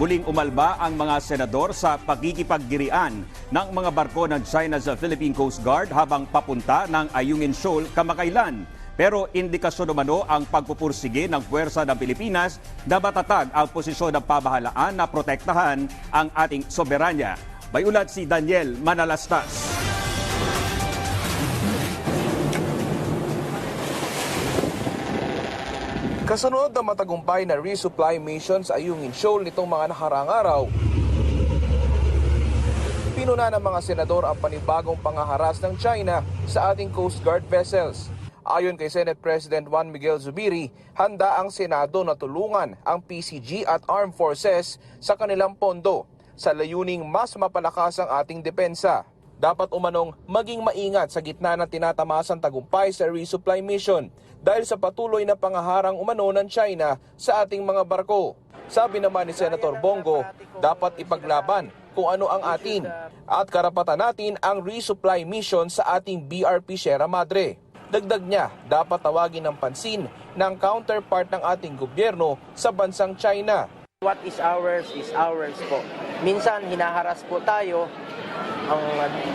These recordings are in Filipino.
Muling umalma ang mga senador sa pagkikipaggirian ng mga barko ng China sa Philippine Coast Guard habang papunta ng Ayungin Shoal kamakailan. Pero indikasyon umano ang pagpupursige ng puwersa ng Pilipinas na matatag ang posisyon ng pamahalaan na protektahan ang ating soberanya. May ulat si Daniel Manalastas. Kasunod ng matagumpay na resupply mission sa Ayungin Shoal nitong mga nakarang araw, pinuna ng mga senador ang panibagong pangaharas ng China sa ating Coast Guard vessels. Ayon kay Senate President Juan Miguel Zubiri, handa ang Senado na tulungan ang PCG at Armed Forces sa kanilang pondo sa layuning mas mapalakas ang ating depensa. Dapat umanong maging maingat sa gitna ng tinatamasang tagumpay sa resupply mission dahil sa patuloy na pangaharang umano ng China sa ating mga barko. Sabi naman ni Senator Bongo, dapat ipaglaban kung ano ang atin at karapatan natin ang resupply mission sa ating BRP Sierra Madre. Dagdag niya, dapat tawagin ng pansin ng counterpart ng ating gobyerno sa bansang China. What is ours is ours po. Minsan hinaharas po tayo. Ang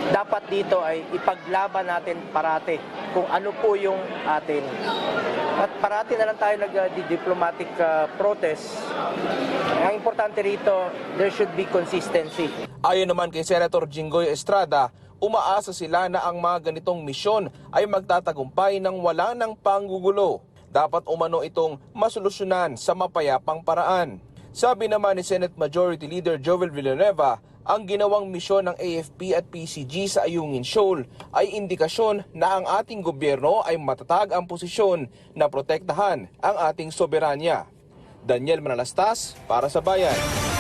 dapat dito ay ipaglaban natin parate kung ano po yung atin. At parati na lang tayo nag-diplomatic uh, protest. Ang importante rito, there should be consistency. Ayon naman kay Senator Jinggoy Estrada, umaasa sila na ang mga ganitong misyon ay magtatagumpay ng wala ng panggugulo. Dapat umano itong masolusyonan sa mapayapang paraan. Sabi naman ni Senate Majority Leader Joel Villanueva, ang ginawang misyon ng AFP at PCG sa Ayungin Shoal ay indikasyon na ang ating gobyerno ay matatag ang posisyon na protektahan ang ating soberanya. Daniel Manalastas para sa Bayan.